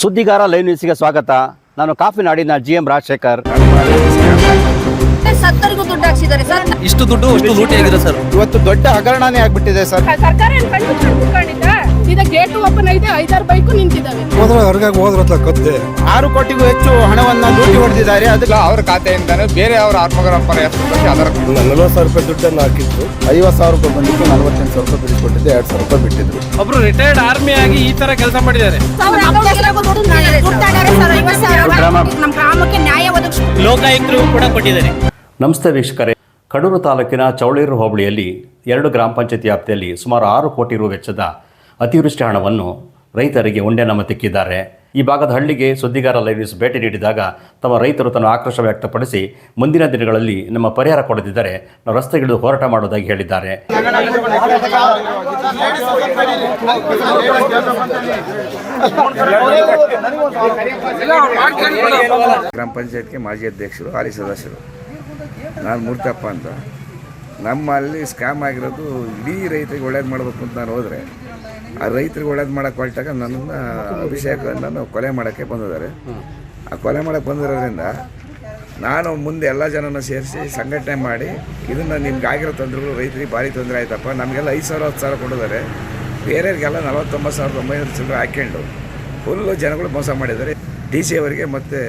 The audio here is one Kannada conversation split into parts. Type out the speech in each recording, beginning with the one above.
ಸುದ್ದಿಗಾರ ಲೈವ್ ನ್ಯೂಸ್ಗೆ ಸ್ವಾಗತ. ನಾನು ಕಾಫಿ ನಾಡಿನ ಜಿ ಎಂ ರಾಜಶೇಖರ್ ಇಷ್ಟು ದುಡ್ಡು ಹಾಕ್ಸಿದ್ದಾರೆ ಸರ್. ಇಷ್ಟು ದುಡ್ಡು ಅಷ್ಟು ಲೂಟಿ ಆಗಿದೆ ಸರ್. ಇವತ್ತು ದೊಡ್ಡ ಹಗರಣನೇ ಆಗ್ಬಿಟ್ಟಿದೆ ಸರ್. ಸರ್ಕಾರ ಏನ್ ಕಣ್ಣು ಮುಚ್ಕೊಂಡು ಕುತ್ಕೊಂಡಿದ್ದ ಈಗ ಗೇಟ್ ಓಪನ್ ಐತೆ ಐದಾರು ಬೈಕು ನಿಂತಿದ್ದಾವೆ. ಹೋದ್ರೆ ಹೊರಗಾಗಿ ಕತ್ತೆ ಆರು ಕೋಟಿಗೂ ಹೆಚ್ಚು ಹಣವನ್ನ ಲೂಟಿ ಹೊಡೆದಿದ್ದಾರೆ. ಅದಕ್ಕೆ ಅವ್ರ ಖಾತೆಯಿಂದಾನೆ ಬೇರೆ ಅವ್ರ ಆತ್ಮಗರಪ್ಪರ ಹೆಸರು ಅದರ ನಲ್ವತ್ತು ಸಾವಿರ ರೂಪಾಯಿ ದುಡ್ಡನ್ನು ಹಾಕಿತ್ತು ಐವತ್ತು ಸಾವಿರ ರೂಪಾಯಿ ಬಂದಿತ್ತು ನಲವತ್ತೆಂಟು ಸಾವಿರ ರೂಪಾಯಿ ಬಿಡಿಸ್ಕೊಟ್ಟಿದ್ದೆ ಎರಡು ಸಾವಿರ ರೂಪಾಯಿ ಬಿಟ್ಟಿದ್ರು. ಒಬ್ರು ರಿಟೈರ್ಡ್ ಆರ್ಮಿ ಆಗಿ ಈ ತರ ಕೆಲಸ ಮಾಡಿದ್ದಾರೆ. ಲೋಕಾಯುಕ್ತರು ಕೂಡ ಕೊಟ್ಟಿದ್ದಾರೆ. ನಮಸ್ತೆ ವೀಕ್ಷಕರೇ. ಕಡೂರು ತಾಲೂಕಿನ ಚೌಳೀರು ಹೋಬಳಿಯಲ್ಲಿ ಎರಡು ಗ್ರಾಮ ಪಂಚಾಯತ್ ವ್ಯಾಪ್ತಿಯಲ್ಲಿ ಸುಮಾರು ಆರು ಕೋಟಿ ರು ವೆಚ್ಚದ ಅತಿವೃಷ್ಟಿ ಹಣವನ್ನು ರೈತರಿಗೆ ಉಂಡೆ ನಮ್ಮ ತಿಕ್ಕಿದ್ದಾರೆ ಈ ಭಾಗದ ಹಳ್ಳಿಗೆ ಸುದ್ದಿಗಾರ ಲೈವ್ಸ್ ಭೇಟಿ ನೀಡಿದಾಗ ತಮ್ಮ ರೈತರು ತನ್ನ ಆಕ್ರೋಶ ವ್ಯಕ್ತಪಡಿಸಿ ಮುಂದಿನ ದಿನಗಳಲ್ಲಿ ನಮ್ಮ ಪರಿಹಾರ ಕೊಡದಿದ್ದರೆ ನಾವು ರಸ್ತೆಗಿಳಿದು ಹೋರಾಟ ಮಾಡುವುದಾಗಿ ಹೇಳಿದ್ದಾರೆ. ಗ್ರಾಮ ಪಂಚಾಯತ್ಗೆ ಮಾಜಿ ಅಧ್ಯಕ್ಷರು, ಹಾಲಿ ಸದಸ್ಯರು. ನಾನು ಮೂರ್ತಪ್ಪ ಅಂತ. ನಮ್ಮಲ್ಲಿ ಸ್ಕ್ಯಾಮ್ ಆಗಿರೋದು ಇಡೀ ರೈತರಿಗೆ ಒಳ್ಳೇದು ಮಾಡಬೇಕು ಅಂತ ನಾನು ಹೋದರೆ ಆ ರೈತರಿಗೆ ಒಳ್ಳೇದು ಮಾಡಕ್ಕೆ ಹೊರಟಾಗ ನನ್ನನ್ನು ಅಭಿಷೇಕವನ್ನು ಕೊಲೆ ಮಾಡೋಕ್ಕೆ ಬಂದಿದ್ದಾರೆ. ಆ ಕೊಲೆ ಮಾಡಕ್ಕೆ ಬಂದಿರೋದ್ರಿಂದ ನಾನು ಮುಂದೆ ಎಲ್ಲ ಜನನ ಸೇರಿಸಿ ಸಂಘಟನೆ ಮಾಡಿ ಇದನ್ನು ನಿಮ್ಗೆ ಆಗಿರೋ ತೊಂದರೆಗಳು ರೈತರಿಗೆ ಭಾರಿ ತೊಂದರೆ ಆಯ್ತಪ್ಪ. ನಮಗೆಲ್ಲ ಐದು ಸಾವಿರ, ಹತ್ತು ಸಾವಿರ ಕೊಡಿದ್ದಾರೆ ಬೇರೆಯವ್ರಿಗೆಲ್ಲ ನಲವತ್ತೊಂಬತ್ತು ಸಾವಿರದ ಒಂಬೈನೂರು ಚಿಲ್ಲರೆ ಹಾಕ್ಕೊಂಡು ಫುಲ್ಲು ಜನಗಳು ಮೋಸ ಮಾಡಿದ್ದಾರೆ. ಡಿ ಸಿ ಅವರಿಗೆ ಮತ್ತು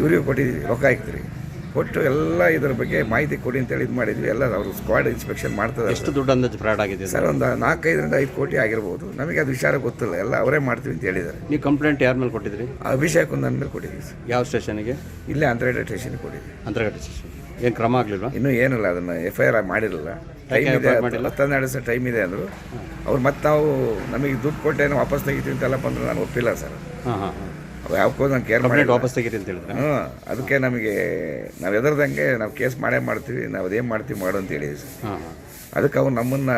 ಇವರಿಗೆ ಕೊಟ್ಟಿದ್ದೀವಿ ಲೋಕಾಯುಕ್ತರಿಗೆ ಕೊಟ್ಟು ಎಲ್ಲ ಇದ್ರ ಬಗ್ಗೆ ಮಾಹಿತಿ ಕೊಡಿ ಅಂತೇಳಿ ಇದು ಮಾಡಿದ್ವಿ. ಎಲ್ಲ ಅವರು ಸ್ಕ್ವಾಡ್ ಇನ್ಸ್ಪೆಕ್ಷನ್ ಮಾಡ್ತಾರೆ ಎಷ್ಟು ದುಡ್ಡು ಅಂದಾಜು ಫ್ರಾಡ್ ಆಗಿದೆ ಸರ್ ಒಂದು ನಾಲ್ಕೈದರಿಂದ ಐದು ಕೋಟಿ ಆಗಿರ್ಬೋದು. ನಮಗೆ ಅದು ವಿಚಾರ ಗೊತ್ತಿಲ್ಲ. ಎಲ್ಲ ಅವರೇ ಮಾಡ್ತೀವಿ ಅಂತ ಹೇಳಿದ್ದಾರೆ. ನೀವು ಕಂಪ್ಲೇಂಟ್ ಯಾರ ಮೇಲೆ ಕೊಟ್ಟಿದ್ರಿ? ಅಭಿಷೇಕ್ ನನ್ನ ಮೇಲೆ ಕೊಟ್ಟಿದ್ವಿ ಸರ್. ಯಾವ ಸ್ಟೇಷನ್ಗೆ ಇಲ್ಲೇ ಅಂತರಗಡೆ ಸ್ಟೇಷನ್ಗೆ ಕೊಟ್ಟಿದ್ವಿ ಅಂತರಘಟ್ಟ ಸ್ಟೇಷನ್ ಏನು ಕ್ರಮ ಆಗಲಿಲ್ಲ ಇನ್ನೂ ಏನಿಲ್ಲ ಅದನ್ನು ಎಫ್ ಐ ಆರ್ ಮಾಡಿರಲಿಲ್ಲ. ಟೈಮ್ ಇದೆ ಮಾಡಿಲ್ಲ? ತಂದು ನಡೆಸ ಟೈಮ್ ಇದೆ ಅಂದರು. ಅವ್ರು ಮತ್ತೆ ನಾವು ನಮಗೆ ದುಡ್ಡು ಕೊಟ್ಟೇನೋ ವಾಪಸ್ ತೆಗಿತೀವಿ ಅಂತೆಲ್ಲ ಬಂದರು ನಾನು ಒಪ್ಪಿಲ್ಲ ಸರ್. ಹಾಂ ಹಾಂ. ಹಾಂ ನಂಗೆ ನಾನು ಕೇರ್ ಮಾಡಿ ವಾಪಸ್ ತೆಗೀರಿ ಅಂತ ಹೇಳಿದ್ರೆ? ಹ್ಞೂ ಅದಕ್ಕೆ ನಮಗೆ ನಾವು ಎದರ್ದಂಗೆ ನಾವು ಕೇಸ್ ಮಾಡೇ ಮಾಡ್ತೀವಿ ನಾವು ಅದೇನು ಮಾಡ್ತೀವಿ ಮಾಡು ಅಂತ ಹೇಳಿದ್ವಿ ಸರ್ ಅದಕ್ಕೆ ಅವ್ರು ನಮ್ಮನ್ನು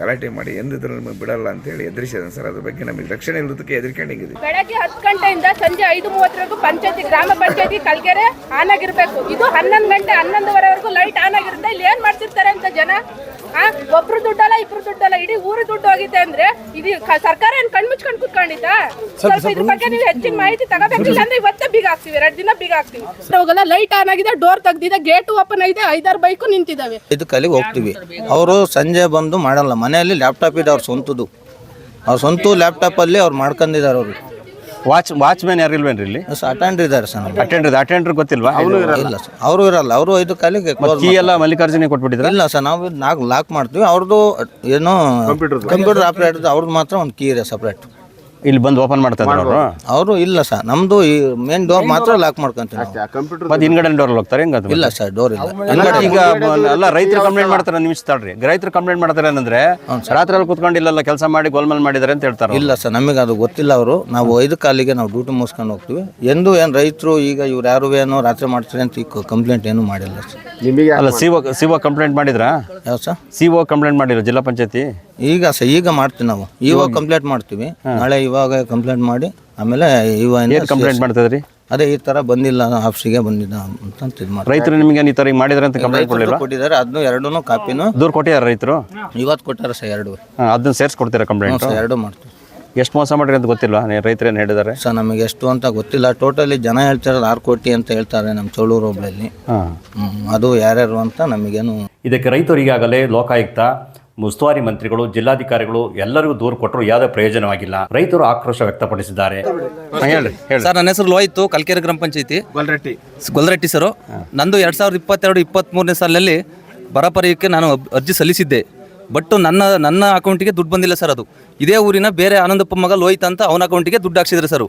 ಗಲಾಟೆ ಮಾಡಿ ಎಂದಿದ್ರು ನಮಗೆ ಬಿಡಲ್ಲ ಅಂತೇಳಿ ಎದುರಿಸಿದ ಸರ್. ಅದ್ರ ಬಗ್ಗೆ ನಮಗೆ ರಕ್ಷಣೆ ಇಲ್ಲದಕ್ಕೆ ಹೆದರ್ಕೊಂಡಿದ್ದೀವಿ ಬೆಳಗ್ಗೆ ಹತ್ತು ಗಂಟೆಯಿಂದ ಸಂಜೆ ಐದು ಮೂವತ್ತರವರೆಗೂ ಪಂಚಾಯತಿ ಗ್ರಾಮ ಪಂಚಾಯತಿ ಕಲ್ಕೆರೆ ಆನ್ ಆಗಿರ್ಬೇಕು. ಇದು ಹನ್ನೊಂದು ಗಂಟೆ ಹನ್ನೊಂದುವರೆವರೆಗೂ ಲೈಟ್ ಆನ್ ಆಗಿರುತ್ತೆ. ಇಲ್ಲಿ ಏನು ಮಾಡ್ತಿರ್ತಾರೆ ಅಂತ ಜನ? ಒಬ್ರು ದುಡ್ಡಲ್ಲ ಇಬ್ರು ದುಡ್ಡಲ್ಲ ಇಡೀ ಊರು ದುಡ್ಡು ಹೋಗಿದೆ ಅಂದ್ರೆ ಇದು ಸರ್ಕಾರ ಏನ್ ಕಣ್ಮುಚ್ಕೊಂಡ್ ಕುತ್ಕೊಂಡಿದ್ದ? ಸ್ವಲ್ಪ ಇದ್ರ ಬಗ್ಗೆ ನೀವು ಹೆಚ್ಚಿನ ಮಾಹಿತಿ ತಗೋಬೇಕಿಲ್ಲ ಅಂದ್ರೆ ಇವತ್ತೇ ಬೀಗ ಹಾಕ್ತಿವಿ ಎರಡು ದಿನ ಬೀಗ ಹಾಕ್ತಿವಿ. ಅವಾಗೆಲ್ಲ ಲೈಟ್ ಆನ್ ಆಗಿದೆ ಡೋರ್ ತೆಗ್ದಿದೆ ಗೇಟ್ ಓಪನ್ ಆಗಿದೆ ಐದಾರು ಬೈಕು ನಿಂತಿದಾವೆ. ಇದಕ್ಕೆ ಅಲ್ಲಿಗೆ ಹೋಗ್ತೀವಿ. ಅವರು ಸಂಜೆ ಬಂದು ಮಾಡಲ್ಲ. ಮನೆಯಲ್ಲಿ ಲ್ಯಾಪ್ಟಾಪ್ ಇದೆ ಅವ್ರ ಸ್ವಂತದ್ದು. ಅವ್ರ ಸ್ವಂತ ಲ್ಯಾಪ್ಟಾಪಲ್ಲಿ ಅವ್ರು ಮಾಡ್ಕೊಂಡಿದ್ದಾರೆ ಅವರು. ವಾಚ್ ವಾಚ್ಮ್ಯಾನ್ ಯಾರು ಇಲ್ವೇನ್ರಿ ಇಲ್ಲಿ? ಅಟೆಂಡರ್ ಇದ್ದಾರೆ ಸರ್ ನಮ್ಗೆ ಅಟೆಂಡರ್ ಅಟೆಂಡರ್ ಗೊತ್ತಿಲ್ವಾ? ಇಲ್ಲ ಸರ್ ಅವರು ಇರಲ್ಲ. ಅವರು ಐದು ಕಾಲಿಗೆ close ಕೀ ಎಲ್ಲ ಮಲ್ಲಿಕಾರ್ಜುನಿಗೆ ಕೊಟ್ಬಿಟ್ಟಿದ್ರ? ಇಲ್ಲ ಸರ್ ನಾವು ನಾಲ್ಕು ಲಾಕ್ ಮಾಡ್ತೀವಿ. ಅವ್ರದ್ದು ಏನೋ ಕಂಪ್ಯೂಟರ್ ಆಪರೇಟರ್ ಅವ್ರದ್ದು ಮಾತ್ರ ಒಂದು ಕೀ ಇದೆ ಸಪ್ರೇಟ್ ಇಲ್ಲಿ ಬಂದು ಓಪನ್ ಮಾಡ್ತಾರೆ ಅವರು? ಅವರು ಇಲ್ಲ ಸರ್ ನಮ್ದು ಈ ಮೇನ್ ಡೋರ್ ಮಾತ್ರ ಲಾಕ್ ಮಾಡ್ಕೊಂತೀವಿ ನಾವು. ಮತ್ತೆ ಹಿಂದ್ಗಡೆ ಡೋರ್ ಹೋಗ್ತಾರೆ ಹೆಂಗ ಇಲ್ಲ ಸರ್ ಡೋರ್ ಇಲ್ಲ. ಈಗ ಅಲ್ಲ ರೈತರು ಕಂಪ್ಲೇಂಟ್ ಮಾಡ್ತಾರೆ ನಿಮಿಷ ತಡ್ರಿ. ರೈತರು ಕಂಪ್ಲೇಂಟ್ ಮಾಡ್ತಾರೆ ಏನಂದ್ರೆ ರಾತ್ರಿ ಅಲ್ಲಿ ಕುತ್ಕೊಂಡು ಇಲ್ಲೆಲ್ಲ ಕೆಲಸ ಮಾಡಿ ಗೋಲ್ಮಾಲ್ ಮಾಡಿದ್ದಾರೆ ಅಂತ ಹೇಳ್ತಾರೆ ಇಲ್ಲ ಸರ್ ನಮಗೆ ಅದು ಗೊತ್ತಿಲ್ಲ ಅವರು. ನಾವು ಐದು ಕಾಲಿಗೆ ನಾವು ಡ್ಯೂಟಿ ಮುಗಿಸ್ಕೊಂಡು ಹೋಗ್ತೀವಿ. ಎಂದು ಏನು ರೈತರು ಈಗ ಇವ್ರು ಯಾರು ಏನೋ ರಾತ್ರಿ ಮಾಡ್ತಾರೆ ಅಂತ ಈ ಕಂಪ್ಲೇಂಟ್ ಏನು ಮಾಡಿಲ್ಲ ಸರ್. ಅಲ್ಲ ಸಿ ಸಿಒ ಕಂಪ್ಲೇಂಟ್ ಮಾಡಿದ್ರಾ? ಯಾವ ಸರ್? ಸಿಒ ಕಂಪ್ಲೇಂಟ್ ಮಾಡಿರೋ ಜಿಲ್ಲಾ ಪಂಚಾಯತಿ? ಈಗ ಸ ಈಗ ಮಾಡ್ತೀವಿ ನಾವು. ಇವಾಗ ಕಂಪ್ಲೇಂಟ್ ಮಾಡ್ತೀವಿ. ನಾಳೆ ಇವಾಗ ಕಂಪ್ಲೇಂಟ್ ಮಾಡಿ ಆಮೇಲೆ ಇವಾಗ ಏನ್ ಕಂಪ್ಲೇಂಟ್ ಮಾಡ್ತಿದ್ರಿ? ಅದೇ ಈ ತರ ಬಂದಿಲ್ಲ ಆಫೀಸಿಗೆ ಬಂದಿಲ್ಲ ಅಂತ ಇದು ಮಾಡಿ ರೈತರು ನಿಮಗೆ ಈ ತರ ಮಾಡಿದ್ರೆ ಅಂತ ಕಂಪ್ಲೇಂಟ್ ಕೊಟ್ಟಿದ್ದಾರೆ ಅದನ್ನು ಎರಡೂ ಕಾಪಿನೂ ದೂರ ಕೊಟ್ಟಿದ್ದಾರೆ ರೈತರು? ಇವತ್ತು ಕೊಟ್ಟಾರ ಸರ್ ಎರಡು. ಅದನ್ನ ಸೇರ್ಸ್ಕೊಡ್ತೀರಾ ಕಂಪ್ಲೇಂಟ್ ಸರ್ ಎರಡು ಮಾಡ್ತೀವಿ. ಎಷ್ಟು ಮೋಸ ಮಾಡ್ರಿ ಅಂತ ಗೊತ್ತಿಲ್ಲ ರೈತರು ಏನು ಹೇಳಿದ್ದಾರೆ ಸರ್ ನಮಗೆ ಎಷ್ಟು ಅಂತ ಗೊತ್ತಿಲ್ಲ. ಟೋಟಲಿ ಜನ ಹೇಳ್ತಾರೆ ಆರು ಕೋಟಿ ಅಂತ ಹೇಳ್ತಾರೆ ನಮ್ಮ ಚೋಳೂರು ಹೋಬಳಿಯಲ್ಲಿ. ಅದು ಯಾರ್ಯಾರು ಅಂತ ನಮಗೇನು ಇದಕ್ಕೆ ರೈತರು ಈಗಾಗಲೇ ಲೋಕಾಯುಕ್ತ ಉಸ್ತುವಾರಿ ಮಂತ್ರಿಗಳು ಜಿಲ್ಲಾಧಿಕಾರಿಗಳು ಎಲ್ಲರಿಗೂ ದೂರು ಕೊಟ್ಟರು ಯಾವುದೇ ಪ್ರಯೋಜನವಾಗಿಲ್ಲ. ರೈತರು ಆಕ್ರೋಶ ವ್ಯಕ್ತಪಡಿಸಿದ್ದಾರೆ. ಹಾ, ಹೇಳ್ರಿ ಹೇಳಿ. ಸರ್ ನನ್ನ ಹೆಸರು ಲೋಯಿತು ಕಲ್ಕೆರೆ ಗ್ರಾಮ ಪಂಚಾಯತಿ. ಗೊಲ್ರೆಟ್ಟಿ ಗೊಲ್ರಟ್ಟಿ ಸರ್ ನಂದು ಎರಡು ಸಾವಿರದ ಇಪ್ಪತ್ತೆರಡು ಇಪ್ಪತ್ತ್ಮೂರನೇ ಸಾಲಿನಲ್ಲಿ ಬರ ಪರಿಹಾರಕ್ಕೆ ನಾನು ಅರ್ಜಿ ಸಲ್ಲಿಸಿದ್ದೆ. ಬಟ್ ನನ್ನ ನನ್ನ ಅಕೌಂಟಿಗೆ ದುಡ್ಡು ಬಂದಿಲ್ಲ ಸರ್ ಅದು. ಇದೇ ಊರಿನ ಬೇರೆ ಆನಂದಪ್ಪ ಮಗ ಲೋಹಿತ ಅಂತ ಅವನ ಅಕೌಂಟಿಗೆ ದುಡ್ಡು ಹಾಕ್ಸಿದ್ರು ಸರ್.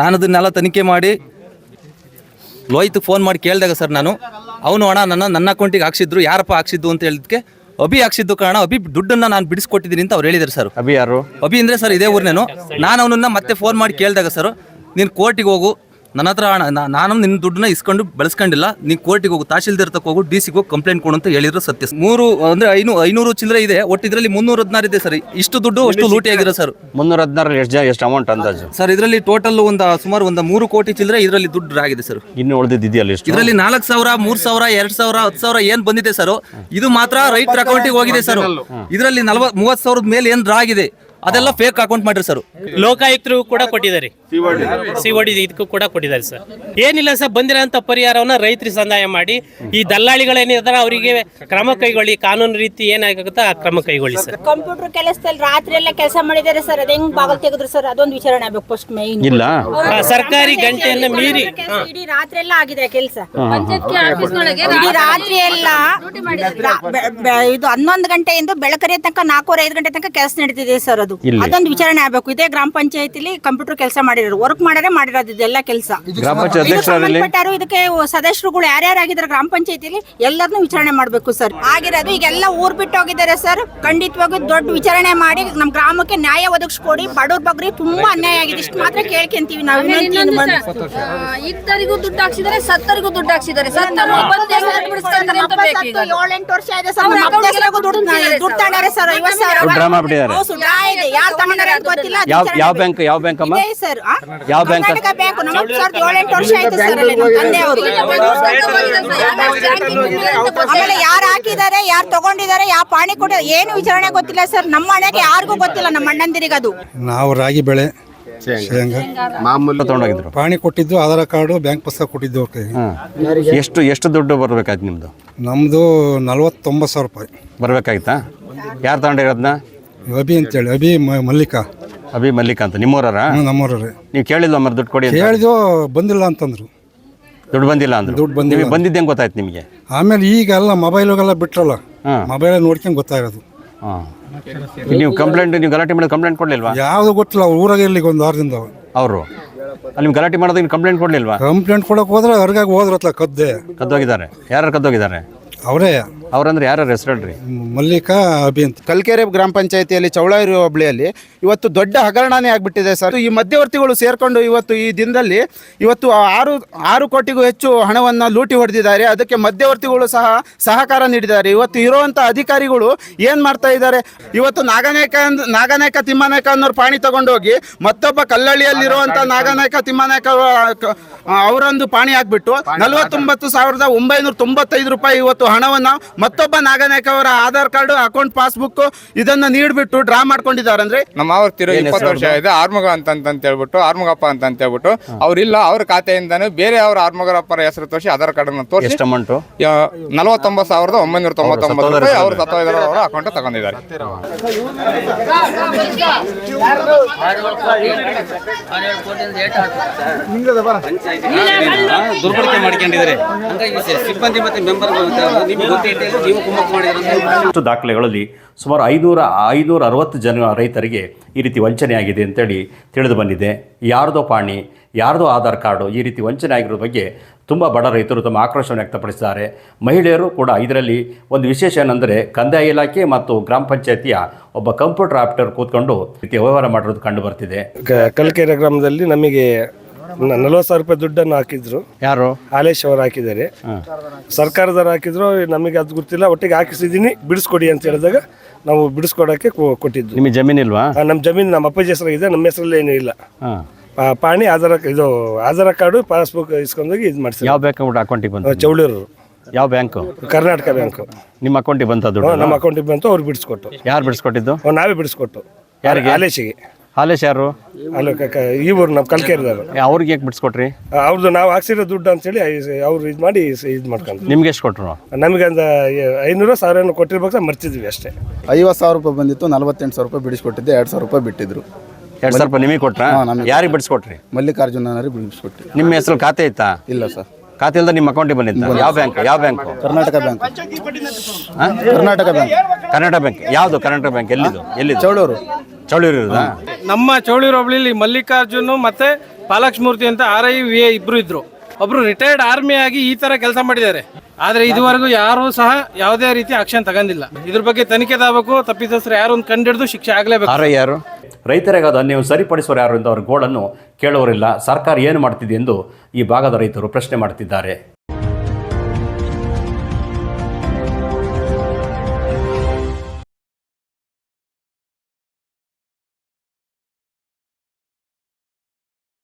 ನಾನು ಅದನ್ನೆಲ್ಲ ತನಿಖೆ ಮಾಡಿ ಲೋಹಿತ್ ಫೋನ್ ಮಾಡಿ ಕೇಳಿದಾಗ ಸರ್ ನಾನು ಅವನು ಹಣ ನನ್ನ ನನ್ನ ಅಕೌಂಟಿಗೆ ಹಾಕ್ಸಿದ್ರು ಯಾರಪ್ಪ ಹಾಕ್ಸಿದ್ದು ಅಂತ ಹೇಳಿದ್ಕೆ ಅಭಿ ಹಾಕ್ಸಿದ್ದು ಕಾರಣ ಅಭಿ ದುಡ್ಡನ್ನ ನಾನು ಬಿಡಿಸ್ಕೊಟ್ಟಿದ್ದೀನಿ ಅಂತ ಅವ್ರು ಹೇಳಿದ್ರು ಸರ್. ಅಭಿ ಯಾರು? ಅಭಿ ಅಂದ್ರೆ ಸರ್ ಇದೇ ಊರ್ನೇನು? ನಾನು ಅವನನ್ನ ಮತ್ತೆ ಫೋನ್ ಮಾಡಿ ಕೇಳಿದಾಗ ಸರ್ ನೀನು ಕೋರ್ಟಿಗೆ ಹೋಗು ನನ್ನ ಹತ್ರ ಹಣ ನಾ- ನಾನು ನಿನ್ನ ದುಡ್ಡನ್ನ ಇಸ್ಕೊಂಡು ಬೆಳೆಸ್ಕೊಂಡಿಲ್ಲ. ನೀವು ಕೋರ್ಟಿಗೆ ಹೋಗು ತಹಶೀಲ್ದಾರ್ ತಕ್ಕ ಹೋಗು ಡಿ ಸಿಗೆ ಹೋಗಿ ಕಂಪ್ಲೇಂಟ್ ಕೊಡು ಅಂತ ಹೇಳಿದ್ರು ಸತ್ಯ. ಮೂರು ಅಂದ್ರೆ ಐನೂ ಐನೂರು ಚಿಲ್ಲರೆ ಇದೆ ಒಟ್ಟು ಇದರಲ್ಲಿ ಮುನ್ನೂರ ಹದಿನಾರು ಇದೆ ಸರ್. ಇಷ್ಟು ದುಡ್ಡು ಅಷ್ಟು ಲೂಟಿ ಆಗಿದೆ ಸರ್. ಮುನ್ನೂರ ಹದಿನಾರು ಎಷ್ಟು ಜನ ಎಷ್ಟು ಅಮೌಂಟ್ ಅಂದಾಜು? ಸರ್ ಇದರಲ್ಲಿ ಟೋಟಲ್ ಒಂದು ಸುಮಾರು ಒಂದು ಮೂರು ಕೋಟಿ ಚಿಲ್ಲರೆ ಇದರಲ್ಲಿ ದುಡ್ಡು ಆಗಿದೆ ಸರ್. ಇನ್ನು ಉಳಿದಿದೆಯಲ್ಲ ಎಷ್ಟು ಇದರಲ್ಲಿ ನಾಲ್ಕು ಸಾವಿರ ಮೂರು ಸಾವಿರ ಎರಡು ಸಾವಿರ ಹತ್ತು ಸಾವಿರ ಏನ್ ಬಂದಿದೆ ಸರ್? ಇದು ಮಾತ್ರ ರೈತರ ಅಕೌಂಟಿಗೆ ಹೋಗಿದೆ ಸರ್. ಇದರಲ್ಲಿ ನಲ್ವತ್ ಮೂವತ್ ಸಾವಿರದ ಮೇಲೆ ಏನ್ ಡ್ರಾ ಆಗಿದೆ? ಅದೆಲ್ಲ ಫೇಕ್ ಅಕೌಂಟ್ ಮಾಡಿರಿ ಸರ್. ಲೋಕಾಯುಕ್ತರು ಕೂಡ ಕೊಟ್ಟಿದ್ದಾರೆ. ಸಿ ಒಡಿ ಇದಕ್ಕೂ ಕೂಡ ಕೊಟ್ಟಿದ್ದಾರೆ ಸರ್. ಏನಿಲ್ಲ ಸರ್ ಬಂದಿರೋಂಥ ಪರಿಹಾರವನ್ನ ರೈತರಿಗೆ ಸಂದಾಯ ಮಾಡಿ ಈ ದಲ್ಲಾಳಿಗಳೇನಿದ್ದಾರೆ ಅವರಿಗೆ ಕ್ರಮ ಕೈಗೊಳ್ಳಿ ಕಾನೂನು ರೀತಿ ಏನಾಗುತ್ತೆ ಆ ಕ್ರಮ ಕೈಗೊಳ್ಳಿ ಸರ್. ಕಂಪ್ಯೂಟರ್ ಕೆಲಸದಲ್ಲಿ ರಾತ್ರಿ ಎಲ್ಲ ಕೆಲಸ ಮಾಡಿದ್ದಾರೆ ಸರ್ ಅದ ಹೆಂಗ್ ಬಾಗಲ್ ತೆಗೆದ್ರು ಸರ್? ಅದೊಂದು ವಿಚಾರಣೆ ಆಗ್ಬೇಕು ಫಸ್ಟ್ ಮೈನ್ ಇಲ್ಲ. ಆ, ಸರ್ಕಾರಿ ಗಂಟೆಯನ್ನ ಮೀರಿ. ಇಡೀ ರಾತ್ರಿ ಎಲ್ಲ ಆಗಿದೆ ಕೆಲಸ. ಇಡೀ ರಾತ್ರಿ ಎಲ್ಲ ರಾ- ಬೆ- ಬೆ- ಇದು ಹನ್ನೊಂದು ಗಂಟೆಯಿಂದ ಬೆಳಕರಿಯ ತನಕ ನಾಲ್ಕೂವರೆ ಐದು ಗಂಟೆ ತನಕ ಕೆಲಸ ನಡೀತಿದೆ ಸರ್ ಅದು. ಅದೊಂದು ವಿಚಾರಣೆ ಆಗ್ಬೇಕು. ಇದೇ ಗ್ರಾಮ ಪಂಚಾಯತಿಲಿ ಕಂಪ್ಯೂಟರ್ ಕೆಲಸ ಮಾಡಿರೋರು ವರ್ಕ್ ಮಾಡಾರೆ ಮಾಡಿರೋದು ಇದೆಲ್ಲ ಕೆಲಸ. ಗ್ರಾಮ ಪಂಚಾಯತ್ ಇದು ಅಧ್ಯಕ್ಷರಲ್ಲಿ ಸಂಬಂಧಪಟ್ಟವರು ಇದಕ್ಕೆ ಸದಸ್ಯರುಗಳು ಯಾರ್ಯಾರಾಗಿದ್ದಾರೆ ಗ್ರಾಮ ಪಂಚಾಯತಿಲಿ ಎಲ್ಲರನ್ನೂ ವಿಚಾರಣೆ ಮಾಡಬೇಕು ಸರ್. ಆಗಿರೋದು ಈಗೆಲ್ಲ ಊರ್ ಬಿಟ್ಟು ಹೋಗಿದ್ದಾರೆ ಸರ್. ಖಂಡಿತವಾಗಿ ದೊಡ್ಡ ವಿಚಾರಣೆ ಮಾಡಿ ನಮ್ಮ ಗ್ರಾಮಕ್ಕೆ ನ್ಯಾಯ ಒದಗಿಸ್ಕೊಡಿ. ಬಡವ್ರ ಬಗ್ಗೆ ತುಂಬಾ ಅನ್ಯಾಯ ಆಗಿದೆ. ಇಷ್ಟು ಮಾತ್ರ ಕೇಳ್ಕೊಂತೀವಿ ನಾವು ವಿನಂತಿ ಏನು ಮಾಡಿ- ಇದ್ದರಿಗೂ ದುಡ್ಡು ಹಾಕ್ಸಿದ್ದಾರೆ ಸತ್ತರಿಗೂ ದುಡ್ಡು ಹಾಕ್ಸಿದ್ದಾರೆ. ಬೇಕು ಸತ್ತು ಏಳೆಂಟು ವರ್ಷ ಆಗಿದೆ ಸರ್. ನಮ್ಮ account ಗೆ ಅಪ್ಪಸ್ರಿಗೂ ದುಡ್ಡು ತುಂಬಿದ್ದಾರೆ ದುಡ್ಡು ತಗೊಂಡಾರೆ ಸರ್. ಐವತ್ತು ಸಾವಿರ ದುಡ್ಡು ಡ್ರಾ ಮಾಡ್ಬಿಟ್ಟಿದ್ದಾರೆ. ಹೌದು, ಡ್ರಾ ಇದೆ ಯಾರು ತಗೊಂಡಾರೆ ಅಂತ ಗೊತ್ತಿಲ್ಲ. ಯಾವ ಯಾವ ಬ್ಯಾಂಕ್ ಯಾವ ಬ್ಯಾಂಕ್ ಅಮ್ಮ ಇದೆ ಸರ್. ಆ? ಯಾವ ಬ್ಯಾಂಕ್? ಕರ್ನಾಟಕ ಬ್ಯಾಂಕ್ ನಮ್ಮ ಅಪ್ಪ ಸರ್ ಏಳೆಂಟು ವರ್ಷ ಆಯ್ತು ಸರ್ ಅಲ್ಲಿ ನಮ್ಮ ತಂದೆ ಅವರು ಆಮೇಲೆ ಯಾರು ಹಾಕಿದ್ದಾರೆ ಯಾರು ತಗೊಂಡಿದ್ದಾರೆ ಯಾವ ಪಾಣಿ ಕೊಟ್ಟಿದ್ದಾರೆ ಏನು ವಿಚಾರಣೆ ಗೊತ್ತಿಲ್ಲ ಸರ್ ನಮ್ಮ ಮನೆಗೆ ಯಾರಿಗೂ ಗೊತ್ತಿಲ್ಲ ನಮ್ಮ ಅಣ್ಣಂದಿರಿಗೆ ಅದು ನಾವು ರಾಗಿ ಬೆಳೆ ಶೇಂಗಾ ತಗೊಂಡೋಗಿದ್ರು ಪಾಣಿ ಕೊಟ್ಟಿದ್ದು ಆಧಾರ್ ಕಾರ್ಡು ಬ್ಯಾಂಕ್ ಪುಸ್ತಕ ಕೊಟ್ಟಿದ್ದು ಅವ್ರ ಕೈಗೆ ಎಷ್ಟು ಎಷ್ಟು ದುಡ್ಡು ಬರ್ಬೇಕಾಯ್ತು ನಿಮ್ಮದು ನಮ್ಮದು ನಲ್ವತ್ತೊಂಬತ್ತು ಸಾವಿರ ರೂಪಾಯಿ ಬರ್ಬೇಕಾಯ್ತಾ ಯಾರು ತಗೊಂಡಿರೋದನ್ನ ಅಭಿ ಅಂತೇಳಿ ಅಭಿ ಮ- ಮಲ್ಲಿಕಾ ಅಭಿ ಮಲ್ಲಿಕ್ ಅಂತ ನಿಮ್ಮೂರರ ನಮ್ಮೂರ ನಮ್ಮವ್ರೆ ನೀವು ಕೇಳಿಲ್ಲ ಮರ ದುಡ್ಡು ಕೊಡಿ ಅಂತ? ಕೇಳಿದ್ವು ಬಂದಿಲ್ಲ ಅಂತಂದ್ರು. ದುಡ್ಡು ಬಂದಿಲ್ಲ ಅಂದ್ರೆ? ದುಡ್ಡು ಬಂದಿಲ್ಲ. ನಿಮಗೆ ಬಂದಿದ್ದೆ ಹೆಂಗ್ ಗೊತ್ತಾಯ್ತು ನಿಮಗೆ? ಆಮೇಲೆ ಈಗ ಎಲ್ಲ ಮೊಬೈಲ್ಗೆಲ್ಲ ಬಿಟ್ರಲ್ಲ ಹಾಂ. ಮೊಬೈಲ್ ನೋಡ್ಕೊಂಡು ಗೊತ್ತಾಗೋದು. ಹಾಂ. ನೀವು ಕಂಪ್ಲೇಂಟ್ ನೀವು ಗಲಾಟೆ ಮಾಡಿದ ಕಂಪ್ಲೇಂಟ್ ಕೊಡಲಿಲ್ವಾ? ಯಾವುದು ಗೊತ್ತಿಲ್ಲ ಅವ್ರ ಊರಾಗ ಇಲ್ಲಿಗೆ ಒಂದು ವಾರದಿಂದ. ಅವರು? ಅಲ್ಲಿ ನೀವು ಗಲಾಟೆ ಮಾಡೋದಕ್ಕೆ ಕಂಪ್ಲೇಂಟ್ ಕೊಡಲಿಲ್ವಾ? ಕಂಪ್ಲೇಂಟ್ ಕೊಡಕ್ಕೆ ಹೋದ್ರೆ ಅವ್ರಿಗಾಗಿ ಹೋದ್ರತ್ಲ ಕದ್ದೆ. ಕದ್ದೋಗಿದ್ದಾರೆ. ಯಾರು ಕದ್ದೋಗಿದ್ದಾರೆ? ಅವರೇ. ಅವ್ರಂದ್ರೆ ಯಾರು ಹೆಸರು ಹೇಳ್ರಿ ಮಲ್ಲಿಕಾ ಅಭಿ ಅಂತ. ಕಲ್ಕೆರೆ ಗ್ರಾಮ ಪಂಚಾಯತಿಯಲ್ಲಿ ಚೌಳಾರಿ ಹೋಬಳಿಯಲ್ಲಿ ಇವತ್ತು ದೊಡ್ಡ ಹಗರಣನೇ ಆಗ್ಬಿಟ್ಟಿದೆ ಸರ್. ಈ ಮಧ್ಯವರ್ತಿಗಳು ಸೇರ್ಕೊಂಡು ಇವತ್ತು ಈ ದಿನದಲ್ಲಿ ಇವತ್ತು ಆರು ಆರು ಕೋಟಿಗೂ ಹೆಚ್ಚು ಹಣವನ್ನು ಲೂಟಿ ಹೊಡೆದಿದ್ದಾರೆ. ಅದಕ್ಕೆ ಮಧ್ಯವರ್ತಿಗಳು ಸಹ ಸಹಕಾರ ನೀಡಿದ್ದಾರೆ. ಇವತ್ತು ಇರುವಂಥ ಅಧಿಕಾರಿಗಳು ಏನು ಮಾಡ್ತಾ ಇದ್ದಾರೆ? ಇವತ್ತು ನಾಗನಾಯಕ ನಾಗನಾಯಕ ತಿಮ್ಮನಾಯಕ ಅನ್ನೋರು ಪಾಣಿ ತಗೊಂಡೋಗಿ ಮತ್ತೊಬ್ಬ ಕಲ್ಲಳ್ಳಿಯಲ್ಲಿರುವಂಥ ನಾಗನಾಯಕ. ತಿಮ್ಮನಾಯಕ ಅವರೊಂದು ಪಾಣಿ ಹಾಕ್ಬಿಟ್ಟು. ನಲವತ್ತೊಂಬತ್ತು ಸಾವಿರದ ಒಂಬೈನೂರ ತೊಂಬತ್ತೈದು ರೂಪಾಯಿ ಇವತ್ತು ಹಣವನ್ನು ಮತ್ತೊಬ್ಬ ನಾಗನಾಯಕ ಅವರ ಆಧಾರ್ ಕಾರ್ಡ್ ಅಕೌಂಟ್ ಪಾಸ್ಬುಕ್ ಇದನ್ನ ನೀಡ್ಬಿಟ್ಟು ಡ್ರಾ ಮಾಡ್ಕೊಂಡಿದ್ದಾರೆ ಅಂದ್ರೆ ನಮ್ಮ ಅವ್ರ ಇಪ್ಪತ್ತು ವರ್ಷ ಇದೆ ಆರ್ಮಗ ಅಂತ ಅಂತ ಹೇಳ್ಬಿಟ್ಟು ಆರ್ಮಗಪ್ಪ ಅಂತ ಅಂತ ಹೇಳ್ಬಿಟ್ಟು ಅವ್ರಿಲ್ಲ ಅವ್ರ ಖಾತೆಯಿಂದಾನು ಬೇರೆ ಅವ್ರ ಆರ್ಮಗರಪ್ಪರ ಹೆಸರು ತೋರಿಸಿ ಆಧಾರ್ ಕಾರ್ಡ್ ಅನ್ನು ತೋರಿಸಿ ಅಮೌಂಟು ನಲವತ್ತೊಂಬತ್ತು ಸಾವಿರದ ಒಂಬೈನೂರ ತೊಂಬತ್ತೊಂಬತ್ತು ರೂಪಾಯಿ ಅವ್ರು ಸತ್ತೋದ್ರ ಅವರ ಅಕೌಂಟ್ ತಗೊಂಡಿದ್ದಾರೆ. ದುರ್ಬಳಕೆ ಮಾಡ್ಕೊಂಡಿದ್ದಾರೆ. ಹಂಗಾಗಿ ಸಿಬ್ಬಂದಿ ಮತ್ತೆ ಮೆಂಬರ್ ನಿಮ್ಗೆ ಗೊತ್ತಿಲ್ಲ ಅಷ್ಟು ದಾಖಲೆಗಳಲ್ಲಿ ಸುಮಾರು ಐನೂರ ಐನೂರ ಅರವತ್ತು ಜನ ರೈತರಿಗೆ ಈ ರೀತಿ ವಂಚನೆಯಾಗಿದೆ ಅಂತೇಳಿ ತಿಳಿದು ಬಂದಿದೆ. ಯಾರ್ದೋ ಪಾಣಿ ಯಾರ್ದೋ ಆಧಾರ್ ಕಾರ್ಡು ಈ ರೀತಿ ವಂಚನೆ ಆಗಿರೋ ಬಗ್ಗೆ ತುಂಬ ಬಡ ರೈತರು ತಮ್ಮ ಆಕ್ರೋಶವನ್ನು ವ್ಯಕ್ತಪಡಿಸಿದ್ದಾರೆ. ಮಹಿಳೆಯರು ಕೂಡ ಇದರಲ್ಲಿ ಒಂದು ವಿಶೇಷ ಏನಂದರೆ ಕಂದಾಯ ಇಲಾಖೆ ಮತ್ತು ಗ್ರಾಮ ಪಂಚಾಯತಿಯ ಒಬ್ಬ ಕಂಪ್ಯೂಟರ್ ಆಪ್ಟರ್ ಕೂತ್ಕೊಂಡು ಈ ರೀತಿ ವ್ಯವಹಾರ ಮಾಡಿರೋದು ಕಂಡು ಬರ್ತಿದೆ. ಕಲ್ಕೆರೆ ಗ್ರಾಮದಲ್ಲಿ ನಮಗೆ ನಲ್ವತ್ತು ಸಾವಿರ ರೂಪಾಯಿ ದುಡ್ಡನ್ನು ಹಾಕಿದ್ರು. ಯಾರು? ಹಾಲೇಶ್ ಅವರು ಹಾಕಿದ್ದಾರೆ. ಸರ್ಕಾರದವ್ರು ಹಾಕಿದ್ರು ನಮಗೆ ಅದು ಗೊತ್ತಿಲ್ಲ ಒಟ್ಟಿಗೆ ಹಾಕಿಸಿದೀನಿ ಬಿಡಿಸ್ಕೊಡಿ ಅಂತ ಹೇಳಿದಾಗ ನಾವು ಬಿಡಿಸ್ಕೊಡಕ್ಕೆ ಕೊ- ಕೊಟ್ಟಿದ್ದು. ನಿಮಗೆ ಜಮೀನಿಲ್ವಾ ಆ, ನಮ್ಮ ಜಮೀನು ನಮ್ಮ ಅಪ್ಪಾಜಿ ಹೆಸರಾಗಿದೆ ನಮ್ಮ ಹೆಸರಲ್ಲಿ ಏನೂ ಇಲ್ಲ. ಹಾಂ. ಪಾ- ಪಾಣಿ ಆಧಾರ ಇದು ಆಧಾರ ಕಾರ್ಡು ಪಾಸ್ಬುಕ್ ಇಸ್ಕೊಂಡೋಗಿ ಇದು ಮಾಡಿಸಿ ಯಾವ ಬ್ಯಾಂಕ್ ಅಕೌಂಟಿಗೆ ಬಂತು? ಚೌಳೂರು. ಯಾವ ಬ್ಯಾಂಕು ಕರ್ನಾಟಕ ಬ್ಯಾಂಕು ನಿಮ್ಮ ಅಕೌಂಟಿಗೆ ಬಂತ ದುಡ್ಡು? ನಮ್ಮ ಅಕೌಂಟಿಗೆ ಬಂತು ಅವ್ರು ಬಿಡಿಸ್ಕೊಟ್ಟು ಯಾರು ಬಿಡಿಸ್ಕೊಟ್ಟಿದ್ದು? ಅವ್ರು ನಾವೇ ಬಿಡಿಸ್ಕೊಟ್ಟು ಯಾರಿಗೆ? ಹಾಲೇಶಿಗೆ ಹಾಲೇಶ್ ಯಾರು? ಇವರು ನಮ್ಮ ಕಲ್ಕೆರೆದವರು. ಅವ್ರಿಗೆ ಯಾಕೆ ಬಿಡಿಸ್ಕೊಟ್ರಿ? ಅವ್ರದ್ದು ನಾವು ಹಾಕ್ಸಿರೋ ದುಡ್ಡು ಅಂತೇಳಿ ಅವ್ರು ಇದು ಮಾಡಿ ಇದು ಮಾಡ್ಕೊಂಡು ನಿಮ್ಗೆ ಎಷ್ಟು ಕೊಟ್ರು? ನಮಗೆ ಒಂದು ಐನೂರು ಸಾವಿರ ಕೊಟ್ಟಿರ್ಬೇಕು ಮರ್ತಿದ್ವಿ ಅಷ್ಟೇ. ಐವತ್ತು ಸಾವಿರ ರೂಪಾಯಿ ಬಂದಿತ್ತು ನಲವತ್ತೆಂಟು ಸಾವಿರ ರೂಪಾಯಿ ಬಿಡಿಸ್ಕೊಟ್ಟಿದ್ದೆ ಎರಡು ಸಾವಿರ ರೂಪಾಯಿ ಬಿಟ್ಟಿದ್ರು. ಎರಡು ಸಾವಿರ ರೂಪಾಯಿ ನಿಮಗೆ ಕೊಟ್ರಾ? ಯಾರಿಗೆ ಬಿಡಿಸ್ಕೊಟ್ರಿ? ಮಲ್ಲಿಕಾರ್ಜುನರಿಗೆ ಬಿಡಿಸ್ಕೊಟ್ರಿ ನಿಮ್ಮ ಹೆಸರು ಖಾತೆ ಇತ್ತಾ? ಇಲ್ಲ ಸರ್. ಖಾತೆ ಇಲ್ಲದ ನಿಮ್ಮ ಅಕೌಂಟಿಗೆ ಬಂದಿತ್ತ? ಯಾವ ಬ್ಯಾಂಕ್ ಯಾವ bank? Karnataka bank. Karnataka bank. Karnataka bank. ಯಾವುದು ಕರ್ನಾಟಕ ಬ್ಯಾಂಕ್? ಎಲ್ಲಿದು? ಎಲ್ಲಿದು? ಚೌಳೂರು ಚೌಳೂರು ಇರೋದಾ? ನಮ್ಮ ಚೌಳಿ ಹೋಬಳಿಲಿ ಮಲ್ಲಿಕಾರ್ಜುನ್ ಮತ್ತೆ ಪಾಲಕ್ಷ್ಮೂರ್ತಿ ಅಂತ ಆರ್ ಐ ವಿ ಇಬ್ರು ಇದ್ರು. ಒಬ್ರು ರಿಟೈರ್ಡ್ ಆರ್ಮಿ ಆಗಿ ಈ ತರ ಕೆಲಸ ಮಾಡಿದ್ದಾರೆ. ಆದ್ರೆ ಇದುವರೆಗೂ ಯಾರು ಸಹ ಯಾವುದೇ ರೀತಿ ಆಕ್ಷನ್ ತಗೊಂಡಿಲ್ಲ. ಇದ್ರ ಬಗ್ಗೆ ತನಿಖೆ ತಾಗಬೇಕು, ತಪ್ಪಿತಸ್ಥರು ಯಾರು ಒಂದು ಕಂಡಿಡಿದು ಶಿಕ್ಷೆ ಆಗ್ಲೇಬೇಕು. ಆರ ಯಾರು? ರೈತರಿಗಾದ ನೀವು ಸರಿಪಡಿಸೋರು ಯಾರು ಎಂದು ಅವರ ಗೋಳನ್ನು ಕೇಳುವರಿಲ್ಲ ಸರ್ಕಾರ ಏನು ಮಾಡ್ತಿದೆ ಎಂದು ಈ ಭಾಗದ ರೈತರು ಪ್ರಶ್ನೆ ಮಾಡ್ತಿದ್ದಾರೆ.